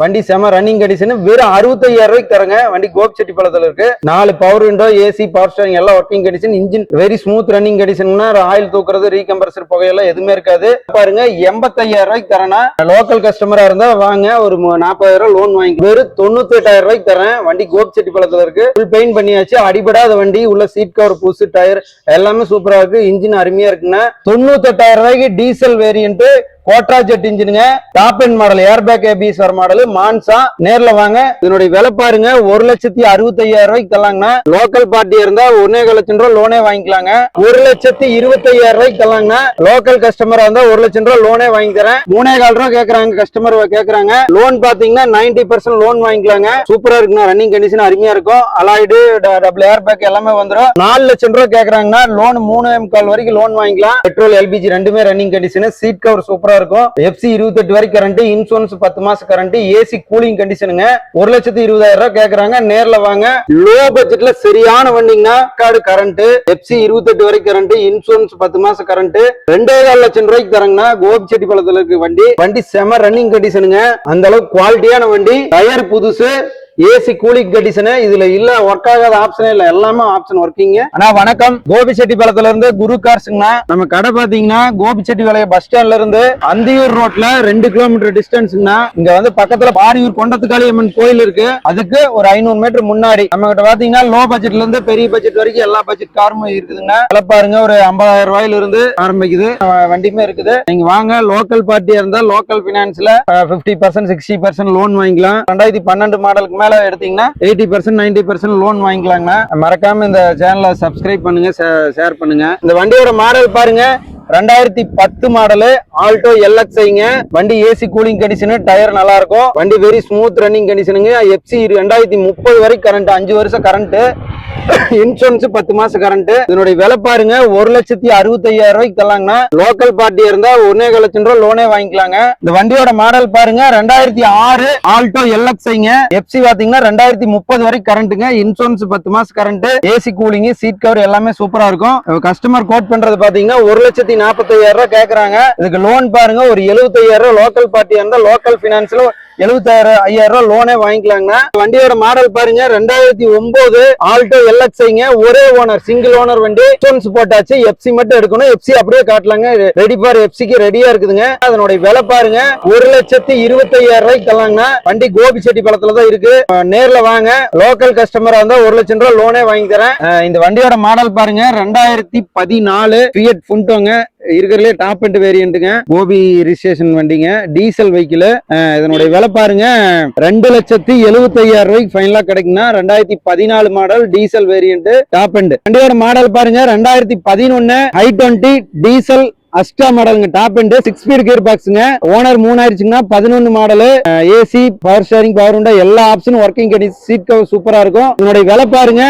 வண்டி செம running condition வெறும் அறுபத்தையாயிரம் ரூபாய்க்கு தரங்க வண்டி கோபிச்செட்டிப்பாளத்துல இருக்கு. நாலு power window AC power steering எல்லாம் working condition engine very smooth running கண்டிஷன்னா oil தூக்குறது ரீகம்பரசர் புகையெல்லாம் எதுவுமே இருக்காது. பாருங்க எண்பத்தையாயிரம் ரூபாய்க்கு தரேன்னா லோக்கல் கஸ்டமரா இருந்தா வாங்க ஒரு நாற்பதாயிரம் ரூபாய் லோன் வாங்கி வெறும் தொண்ணூத்தி எட்டாயிரம் ரூபாய்க்கு தரேன் வண்டி கோபிச்செட்டிப்பாளத்துல இருக்கு. ஃபுல் பெயிண்ட் பண்ணியாச்சு. அடிபடாத வண்டி உள்ள சீட் கவர் புதுசு டயர் எல்லாமே சூப்பரா இருக்கு. இன்ஜின் அருமையா இருக்குன்னா தொண்ணூத்தெட்டாயிரம் ரூபாய்க்கு diesel variant quadrajet இன்ஜினுங்க. Top end model air bag ABS வர மாடல் மான்சா. நேர்ல வாங்க. இதனுடைய விலை பாருங்க ஒரு லட்சத்தி அறுபத்தி ஐயாயிரம் ரூபாய்க்கு தரலாங்கண்ணா. லோக்கல் பார்ட்டி இருந்தா ஒன்னே லட்சம் ரூபாய் லோனே வாங்கிக்கலாங்க. ஒரு லட்சத்தி இருபத்தி ஐயாயிரம் ரூபாய்க்கு தரலாங்கண்ணா. லோக்கல் கஸ்டமரா இருந்தா ஒரு லட்சம் ரூபாய் லோனே வாங்கி தரேன். மூணே கால் ரூபா கேக்குறாங்க கஸ்டமர் கேட்கறாங்க லோன் பாத்தீங்கன்னா நைன்டி பர்சன்ட் லோன் வாங்கிக்கலாங்க. சூப்பரா இருக்குண்ணா ரன்னிங் கண்டிஷன் அருமையா இருக்கும். அலாய்டு டபுள் ஏர் பேக் எல்லாமே வந்துடும் நாலு லட்சம் ரூபாய் கேட்கறாங்கன்னா லோன் மூணு கால் வரைக்கும் லோன் வாங்கிக்கலாம். பெட்ரோல் எல்பிஜி ரெண்டுமே ரன்னிங் கண்டிஷன். சீட் கவர் சூப்பரா இருக்கும். எஃப்சி இருபத்தெட்டு வரைக்கும் கரண்ட் இன்சூரன்ஸ் பத்து மாசம் கரண்ட் ஏசி கூலிங் கண்டிஷனுங்க ஒரு லட்சத்தி இருபதாயிரம் ரூபாய் கேக்குறாங்க. நேர்ல வாங்க. லோ பட்ஜெட்ல சரியான வண்டிங்கன்னா கார்டு கரண்ட் எஃப்சி இருபத்தெட்டு வரைக்கும் கரண்ட் இன்சூரன்ஸ் பத்து மாசம் கரண்ட் ரெண்டே கால் லட்சம் ரூபாய்க்கு தரங்கன்னா கோபி செட்டி பழத்துல இருக்கு வண்டி. வண்டி செம ரன்னிங் கண்டிஷனுங்க அந்த அளவுக்கு குவாலிட்டியான வண்டி. டயர் புதுசு. ஏசி கூலிங் கண்டிஷனு இதுல இல்ல ஒர்க் ஆகாத ஆப்ஷனே இல்ல. எல்லாமே ஆப்ஷன் ஒர்க்கிங் அண்ணா வணக்கம். கோபிச்செட்டிப்பாளத்துல இருந்து குரு கார்ஸ்ங்கண்ணா. நம்ம கடை பாத்தீங்கன்னா கோபிச்செட்டிப்பாளையம் பஸ் ஸ்டாண்ட்ல இருந்து அந்தியூர் ரோட்ல ரெண்டு கிலோமீட்டர் டிஸ்டன்ஸ்ங்கண்ணா இங்க வந்து பக்கத்துல பாரியூர் கொண்டத்துக்காளி அம்மன் கோயில் இருக்கு. அதுக்கு ஒரு ஐநூறு மீட்டர் முன்னாடி. நம்ம கிட்ட பாத்தீங்கன்னா லோ பட்ஜெட்ல இருந்து பெரிய பட்ஜெட் வரைக்கும் எல்லா பட்ஜெட் காரும் இருக்குதுங்க வில பாருங்க ஒரு ஐம்பதாயிரம் ரூபாயில இருந்து ஆரம்பிக்குது வண்டியுமே இருக்குது. நீங்க வாங்க லோக்கல் பார்ட்டியா இருந்தா local பினான்ஸ்ல fifty percent sixty percent loan வாங்கிக்கலாம். ரெண்டாயிரத்தி பன்னெண்டு மாடலுக்கு மேல எடுத்தீங்கன்னா eighty percent ninety percent loan வாங்கிக்கலாங்க. மறக்காம இந்த சேனலை சப்ஸ்கிரைப் பண்ணுங்க ஷேர் பண்ணுங்க. இந்த வண்டியோட மாடல் பாருங்க. ரெண்டாயிரத்தி பத்து மாடலு ஆல்டோ எல்எக்ஸ்ஐங்க வண்டி ஏசி கூலிங் கண்டிஷனு டயர் நல்லா இருக்கும் வண்டி வெரி ஸ்மூத் ரன்னிங் கண்டிஷனுங்க எஃப்சி ரெண்டாயிரத்தி முப்பது வரைக்கும் கரண்ட் அஞ்சு வருஷம் கரண்ட் இன்சூரன்ஸ் பத்து மாசம் கரண்ட் இதனுடைய விலை பாருங்க ஒரு லட்சத்தி அறுபத்தி ஐயாயிரம் ரூபாய்க்கு தரலாங்கண்ணா லோக்கல் பார்ட்டி இருந்தா ஒன்னே லட்சம் ரூபாய் லோனே வாங்கிக்கலாங்க. இந்த வண்டியோட மாடல் பாருங்க ரெண்டாயிரத்தி ஆறு ஆல்டோ எல்எக்ஸ்ஐங்க எஃப்சி பாத்தீங்கன்னா ரெண்டாயிரத்தி முப்பது வரைக்கும் கரண்ட்டுங்க இன்சூரன்ஸ் பத்து மாசம் current AC cooling seat cover எல்லாமே சூப்பரா இருக்கும். கஸ்டமர் கோட் பண்றது பாத்தீங்கன்னா ஒரு லட்சத்தி நாற்பத்தி ஐயாயிரம் ரூபாய் கேட்கறாங்க இதுக்கு லோன் பாருங்க ஒரு எழுபத்தி ஐயாயிரம் ரூபாய் லோக்கல் பார்ட்டியா இருந்தா லோக்கல் பினான்ஸ்ல எழுபத்தாயிரம் ஐயாயிரம் ரூபாய் லோனே வாங்கிக்கலாங்கண்ணா. வண்டியோட மாடல் பாருங்க ரெண்டாயிரத்தி ஒன்பது ஆல்டோ எல்எக்ஸ்ஐங்க ஒரே ஓனர் சிங்கிள் ஓனர் வண்டி. இன்சூரன்ஸ் போட்டாச்சு. எஃப்சி மட்டும் எடுக்கணும். எஃப்சி அப்படியே காட்டலாங்க. ரெடி ஃபார் எப்சிக்கு ரெடியா இருக்குதுங்க. அதனுடைய விலை பாருங்க. ஒரு லட்சத்தி இருபத்தையாயிரம் ரூபாய்க்கு தரலாங்கண்ணா. வண்டி கோபி செட்டி பழத்துல தான் இருக்கு. நேர்ல வாங்க. லோக்கல் கஸ்டமரா இருந்தா ஒரு லட்சம் ரூபாய் லோனே வாங்கி தரேன் இந்த வண்டியோட மாடல் பாருங்க. ரெண்டாயிரத்தி பதினாலு பிஎட் புண்டோங்க இருக்கிறதுலே டாப் அண்ட் வேரியண்ட்டுங்க கோபி ரிஜிஸ்ட்ரேஷன் வண்டிங்க. டீசல் வெஹிக்கிள் இதனுடைய விலை பாருங்க. ரெண்டு லட்சத்தி எழுபத்தி ஐயாயிரம் ரூபாய்க்கு ஃபைனலா கிடைக்குன்னா ரெண்டாயிரத்தி பதினாலு model diesel variant top end வண்டியோட மாடல் பாருங்க. ரெண்டாயிரத்தி பதினொன்னு ஐ டுவெண்ட்டி டீசல் அஸ்டா மாடலுங்க top end six speed gear பாக்ஸுங்க owner மூணு ஆயிடுச்சுங்கன்னா model AC power steering power உண்டா எல்லா ஆப்ஷனும் ஒர்க்கிங் கண்டிஷன் சீட் கவர் சூப்பராக இருக்கும். இதனுடைய விலை பாருங்க.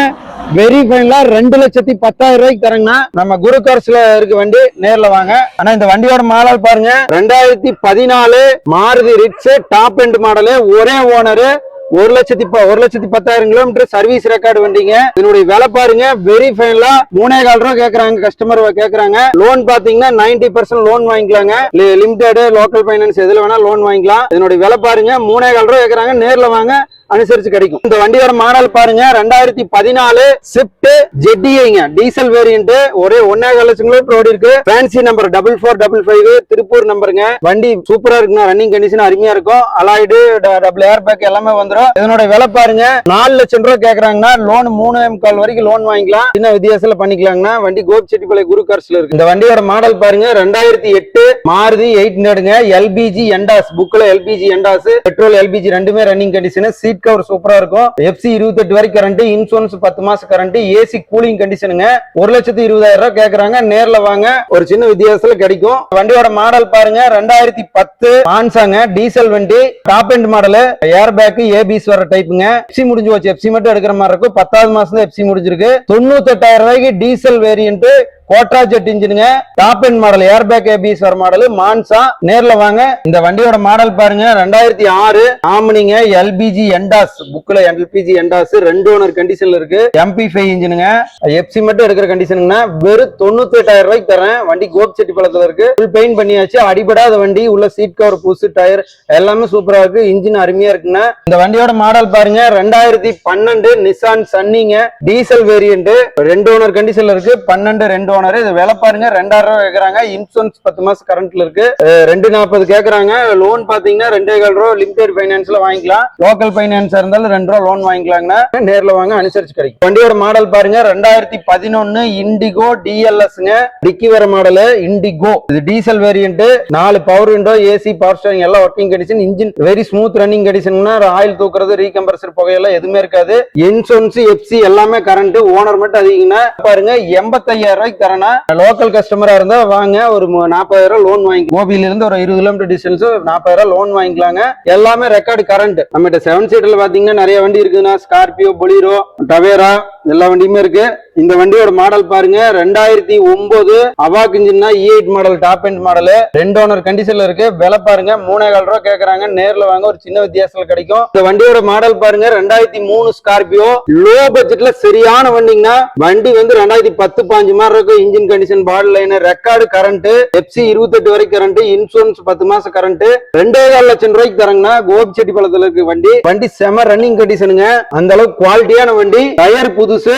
வெரி ஃபைனலா ரெண்டு லட்சத்தி பத்தாயிரம் ரூபாய்க்கு தரங்கண்ணா. நம்ம குரு கார்ஸ்ல இருக்க வண்டி நேர்ல வாங்க. ஆனா இந்த வண்டியோட மாடல் பாருங்க. ரெண்டாயிரத்தி பதினாலு Maruti Ritz top end model ஒரே ஓனரு ஒரு லட்சத்தி ப- ஒரு லட்சத்தி பத்தாயிரம் கிலோமீட்டர் சர்வீஸ் ரெக்கார்டு வண்டிங்க. இதனுடைய விலை பாருங்க. வெரி ஃபைன்ல மூணே கால் ரூபா கேக்குறாங்க கஸ்டமர் கேக்குறாங்க. லோன் பாத்தீங்கன்னா நைன்டி பர்சன்ட் லோன் வாங்கிக்கலாங்க. லிமிடெட் லோக்கல் ஃபைனான்ஸ் எதுல வேணா லோன் வாங்கிக்கலாம். இதனுடைய விலை பாருங்க. மூணே கால் ரூபா கேக்குறாங்க. நேர்ல வாங்க. அனுசரிச்சு கிடைக்கும். இந்த வண்டியோட மாடல் பாருங்க ரெண்டாயிரத்தி பதினாலு ஸ்விஃப்ட் ஜெட்டிங்க டீசல் வேரியன்ட் ஒரே ஒன்னே லட்சம் கிலோமீட்டர் ஓடி இருக்கு. Fancy number double four double five Tiruppur நம்பருங்க வண்டி சூப்பரா இருக்குங்க ரன்னிங் கண்டிஷன் அருமையா இருக்கும். அலாய்டு டபுள் ஏர் பேக் எல்லாமே வந்துடும் இதனோட விலை பாருங்க நாலு லட்சம் ரூபாய் கேக்குறாங்கன்னா லோன் மூணு கால் வரைக்கும் லோன் வாங்கிக்கலாம். சின்ன வித்தியாசத்துல பண்ணிக்கலாங்கன்னா வண்டி கோபிச்செட்டிப்பாளைய குரு கார்ஸ்ல இருக்கு. இந்த வண்டியோட மாடல் பாருங்க ரெண்டாயிரத்தி எட்டு மாருதி எயிட் நடுங்க எல்பிஜி எண்டாஸ் புக்ல எல்பிஜி எண்டாஸ் பெட்ரோல் எல்பிஜி ரெண்டுமே ரன்னிங் கண்டிஷன் சீட் கவர் சூப்பரா இருக்கும். எஃப்சி இருபத்தெட்டு வரைக்கும் கரண்ட் இன்சூரன்ஸ் பத்து மாசம் கரண்ட் ஏசி கூலிங் கண்டிஷனுங்க ஒரு லட்சத்தி இருபதாயிரம் ரூபாய் கேக்குறாங்க. நேர்ல வாங்க. ஒரு சின்ன வித்தியாசத்துல கிடைக்கும். வண்டியோட மாடல் பாருங்க. ரெண்டாயிரத்தி பத்து ஆன்சாங்க டீசல் வண்டி. Top end model air bag ABS வர டைப்புங்க எஃப்சி முடிஞ்சு வச்சு எஃப்சி மட்டும் எடுக்கிற மாதிரி இருக்கும். பத்தாவது மாசம் தான் எஃப்சி முடிஞ்சிருக்கு. தொண்ணூத்தி எட்டாயிரம் ரூபாய்க்கு diesel variant quadrajet இன்ஜினுங்க. Top end model air bag ABS வர மாடல் மான்சா நேர்ல வாங்க. இந்த வண்டியோட மாடல் பாருங்க ரெண்டாயிரத்தி ஆறு. ஆமனிங்க எல்பிஜி என்டாஸ் புக்ல எல்பிஜி என்டாஸ் ரெண்டு ஓனர் கண்டிஷன்ல இருக்கு. MP five இன்ஜினுங்க. எப்சி மட்டும் எடுக்கிற கண்டிஷனுங்கன்னா வெறும் தொண்ணூத்தி எட்டாயிரம் ரூபாய்க்கு தரேன் வண்டி கோப் செட்டிப்பாளத்துல இருக்கு. ஃபுல் பெயிண்ட் பண்ணியாச்சு. அடிபடாத வண்டி. உள்ள சீட் கவர் புதுசு டயர் எல்லாமே சூப்பரா இருக்கு. இன்ஜின் அருமையா இருக்குங்க. இந்த வண்டியோட மாடல் பாருங்க. ரெண்டாயிரத்தி பன்னெண்டு நிசான் சன்னிங்க டீசல் வேரியன்ட் ரெண்டு ஓனர் கண்டிஷன்ல இருக்கு. பன்னெண்டு ரெண்டு ஓனர் இது விலை பாருங்க. ரெண்டாயிரம் ரூபாய் கேட்கறாங்க இன்சூரன்ஸ் பத்து மாசம் கரண்ட்ல இருக்கு. ரெண்டு நாற்பது கேட்கறாங்க லோன் பாத்தீங்கன்னா ரெண்டே கால் ரூபா லிமிடெட் பைனான்ஸ்ல வாங்கிக்கலாம். லோக்கல் பைனான்ஸா இருந்தாலும் ரெண்டு ரூபா லோன் வாங்கிக்கலாங்கண்ணா நேர்ல வாங்க அனுசரிச்சு கிடைக்கும். வண்டியோட மாடல் பாருங்க. ரெண்டாயிரத்தி பதினொன்னு இண்டிகோ டிஎல்எஸ்ங்க டிக்கி வர மாடல் இண்டிகோ இது டீசல் வேரியன்ட் நாலு power window AC power steering எல்லாம் working condition engine very smooth running கண்டிஷன்னா oil தூக்குறது ரீகம்பரசர் புகையெல்லாம் எதுவுமே இருக்காது. இன்சூரன்ஸ் எஃப்சி எல்லாமே கரண்ட் ஓனர் மட்டும் அதிகம்னா பாருங்க எண்பத்தையாயிரம் ரூபாய்க்கு தரேன்னா லோக்கல் கஸ்டமரா இருந்தா வாங்க ஒரு மு- நாற்பதாயிரம் லோன் வாங்கி மோபில இருந்து ஒரு இருபது கிலோமீட்டர் டிஸ்டன்ஸ் நாற்பதாயிரம் லோன் வாங்கிக்கலாங்க. எல்லாமே ரெக்கார்டு கரண்ட் நம்மகிட்ட செவன் சீட்டர்ல பாத்தீங்கன்னா நிறைய வண்டி இருக்குதுன்னா ஸ்கார்பியோ பொலிரோ டவேரா எல்லா வண்டியுமே இருக்கு. இந்த வண்டியோட மாடல் பாருங்க. ரெண்டாயிரத்தி ஒன்பது அவாக் இன்ஜின்னா E eight model top end model ரெண்டு ஓனர் கண்டிஷன்ல இருக்கு. விலை பாருங்க. மூணே கால் ரூபா கேக்குறாங்க. நேர்ல வாங்க ஒரு சின்ன வித்தியாசத்துல கிடைக்கும். இந்த வண்டியோட மாடல் பாருங்க. ரெண்டாயிரத்தி மூணு ஸ்கார்பியோ லோ பட்ஜெட்ல சரியான வண்டிங்கன்னா வண்டி வந்து ரெண்டாயிரத்தி பத்து பாஞ்சு மாதிரி இருக்கும். Engine condition body line record current FC இருபத்தெட்டு வரைக்கும் கரண்ட் இன்சூரன்ஸ் பத்து மாசம் கரண்ட் ரெண்டே கால் லட்சம் ரூபாய்க்கு தரங்கன்னா கோபி பழத்துல இருக்கு வண்டி. வண்டி செம ரன்னிங் கண்டிஷனுங்க அந்த அளவுக்கு குவாலிட்டியான வண்டி. டயர் புதுசு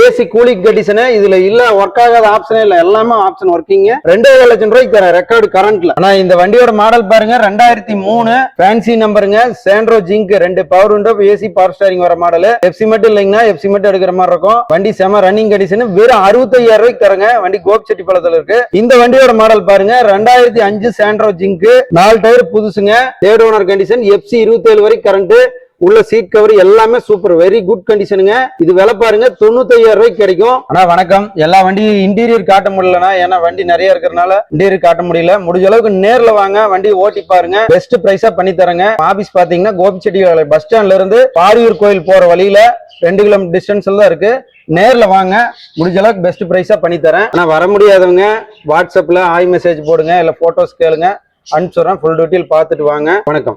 ஏசி கூலிங் கண்டிஷனு இதுல இல்ல ஒர்க் ஆகாத ஆப்ஷனே இல்ல எல்லாமே ஆப்ஷன் ஒர்க்கிங் ரெண்டு லட்சம் ரூபாய்க்கு தரேன் ரெக்கார்டு கரண்ட்ல ஆனா இந்த வண்டியோட மாடல் பாருங்க ரெண்டாயிரத்தி மூணு ஃபேன்சி நம்பருங்க சேண்ட்ரோ ஜிங்க் ரெண்டு power window AC power steering வர மாடல் எஃப்சி மட்டும் இல்லைங்கன்னா எஃப்சி மட்டும் எடுக்கிற மாதிரி இருக்கும். வண்டி செம ரன்னிங் கண்டிஷன் வெறும் அறுபத்தையாயிரம் ரூபாய்க்கு தரங்க. வண்டி கோபிச்செட்டி பழத்துல இருக்கு. இந்த வண்டியோட மாடல் பாருங்க ரெண்டாயிரத்தி அஞ்சு சேண்ட்ரோ ஜிங்க் நாலு டயர் புதுசுங்க. தேர்ட் ஓனர் கண்டிஷன் எஃப்சி இருபத்தி ஏழு வரைக்கும் கரண்ட் உள்ள சீட் கவர் எல்லாமே சூப்பர் வெரி குட் கண்டிஷனுங்க இது விலை பாருங்க தொண்ணூத்தையாயிரம் ரூபாய்க்கு கிடைக்கும். ஆனா வணக்கம். எல்லா வண்டியும் இன்டீரியர் காட்ட முடியலனா ஏன்னா வண்டி நிறைய இருக்கிறதுனால இன்டீரியர் காட்ட முடியல. முடிஞ்ச அளவுக்கு நேர்ல வாங்க வண்டி ஓட்டி பாருங்க. பெஸ்ட் பிரைஸா பண்ணி தரேங்க. ஆபீஸ் பாத்தீங்கன்னா கோபிச்செட்டி பஸ் ஸ்டாண்ட்ல இருந்து பாரியூர் கோயில் போற வழியில ரெண்டு கிலோமீட்டர் டிஸ்டன்ஸ்ல தான் இருக்கு. நேர்ல வாங்க முடிஞ்ச அளவுக்கு பெஸ்ட் பிரைஸா பண்ணி தரேன். ஆனா வர முடியாதவங்க வாட்ஸ்அப்ல ஆய் மெசேஜ் போடுங்க இல்ல போட்டோஸ் கேளுங்க. அனுப்பிச்சுறேன் ஃபுல் டீட்டெயில் பார்த்துட்டு வாங்க. வணக்கம்.